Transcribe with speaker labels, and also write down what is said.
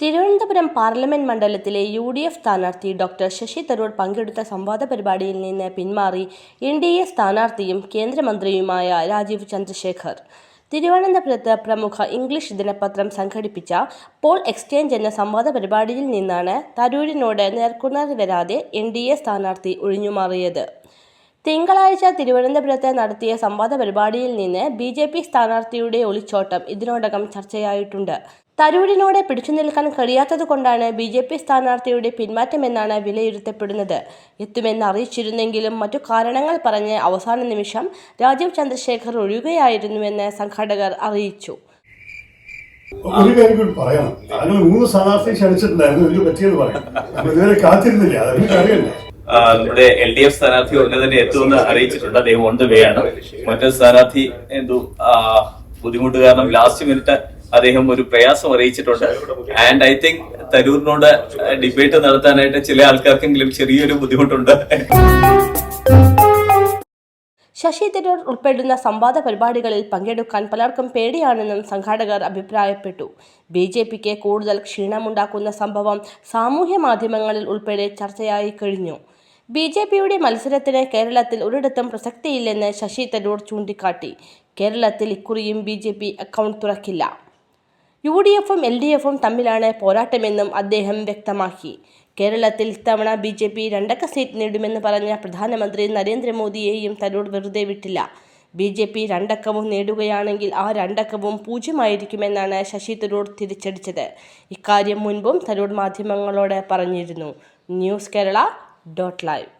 Speaker 1: Thiruvananthapuram parliament മണ്ഡലത്തിലെ U D F സ്ഥാനാർത്ഥി doctor Shashi Tharoor പങ്കെടുത്ത സംവാദ പരിപാടിയിൽ നിന്ന് പിന്മാറി എൻ ഡി എ സ്ഥാനാർത്ഥിയും കേന്ദ്രമന്ത്രിയുമായ രാജീവ് ചന്ദ്രശേഖർ. തിരുവനന്തപുരത്ത് പ്രമുഖ ഇംഗ്ലീഷ് ദിനപത്രം സംഘടിപ്പിച്ച പോൾ എക്സ്ചേഞ്ച് എന്ന സംവാദ പരിപാടിയിൽ നിന്നാണ് തരൂരിനോട് നേർക്കുനേർ വരാതെ എൻ ഡി എ സ്ഥാനാർത്ഥി ഒഴിഞ്ഞുമാറിയത്. തിങ്കളാഴ്ച തിരുവനന്തപുരത്ത് നടത്തിയ സംവാദ പരിപാടിയിൽ നിന്ന് ബി ജെ പി സ്ഥാനാർത്ഥിയുടെ ഒളിച്ചോട്ടം ഇതിനോടകം ചർച്ചയായിട്ടുണ്ട്. തരൂരിനോട് പിടിച്ചു നിൽക്കാൻ കഴിയാത്തതുകൊണ്ടാണ് ബി ജെ പി സ്ഥാനാർത്ഥിയുടെ പിന്മാറ്റമെന്നാണ് വിലയിരുത്തപ്പെടുന്നത്. എത്തുമെന്ന് അറിയിച്ചിരുന്നെങ്കിലും മറ്റു കാരണങ്ങൾ പറഞ്ഞ് അവസാന നിമിഷം രാജീവ് ചന്ദ്രശേഖർ ഒഴിയുകയായിരുന്നുവെന്ന് സംഘാടകർ അറിയിച്ചു.
Speaker 2: ഒരു കാര്യം കൂടി പറയണം. മൂന്ന് സ്ഥാനാർത്ഥി ക്ഷണിച്ചിട്ടുണ്ടായിരുന്നു. എനിക്ക് പറ്റിയത് പറയാം. ഇതുവരെ കാത്തിരുന്നില്ല. അറിയണ്ടേ
Speaker 3: ആ, നമ്മുടെ എൽ ഡി എഫ് സ്ഥാനാർത്ഥി ഉടനെ തന്നെ എത്തുമെന്ന് അറിയിച്ചിട്ടുണ്ട്. അദ്ദേഹം ഓൺ ദ വേ ആണ്. മറ്റൊരു സ്ഥാനാർത്ഥി എന്തോ ബുദ്ധിമുട്ട് കാരണം ലാസ്റ്റ് മിനിറ്റ് അദ്ദേഹം ഒരു പ്രയാസം അറിയിച്ചിട്ടുണ്ട്. ആൻഡ് ഐ തിങ്ക് തരൂരിനോട് ഡിബേറ്റ് നടത്താനായിട്ട് ചില ആൾക്കാർക്കെങ്കിലും ചെറിയൊരു ബുദ്ധിമുട്ടുണ്ട്.
Speaker 1: ശശി തരൂർ ഉൾപ്പെടുന്ന സംവാദ പരിപാടികളിൽ പങ്കെടുക്കാൻ പലർക്കും പേടിയാണെന്നും സംഘാടകർ അഭിപ്രായപ്പെട്ടു. ബി ജെ പിക്ക് കൂടുതൽ ക്ഷീണമുണ്ടാക്കുന്ന സംഭവം സാമൂഹ്യ മാധ്യമങ്ങളിൽ ഉൾപ്പെടെ ചർച്ചയായി കഴിഞ്ഞു. ബി ജെ പിയുടെ മത്സരത്തിന് കേരളത്തിൽ ഒരിടത്തും പ്രസക്തിയില്ലെന്ന് ശശി തരൂർ ചൂണ്ടിക്കാട്ടി. കേരളത്തിൽ ഇക്കുറിയും ബി ജെ പി അക്കൗണ്ട് തുറക്കില്ല. യു ഡി എഫും എൽ ഡി എഫും തമ്മിലാണ് പോരാട്ടമെന്നും അദ്ദേഹം വ്യക്തമാക്കി. കേരളത്തിൽ ഇത്തവണ ബി ജെ പി രണ്ടക്ക സീറ്റ് നേടുമെന്ന് പറഞ്ഞ പ്രധാനമന്ത്രി നരേന്ദ്രമോദിയെയും തരൂർ വെറുതെ വിട്ടില്ല. ബി ജെ പി രണ്ടക്കവും നേടുകയാണെങ്കിൽ ആ രണ്ടക്കവും പൂജ്യമായിരിക്കുമെന്നാണ് ശശി തരൂർ തിരിച്ചടിച്ചത്. ഇക്കാര്യം മുൻപും തരൂർ മാധ്യമങ്ങളോട് പറഞ്ഞിരുന്നു. News Kerala dot live.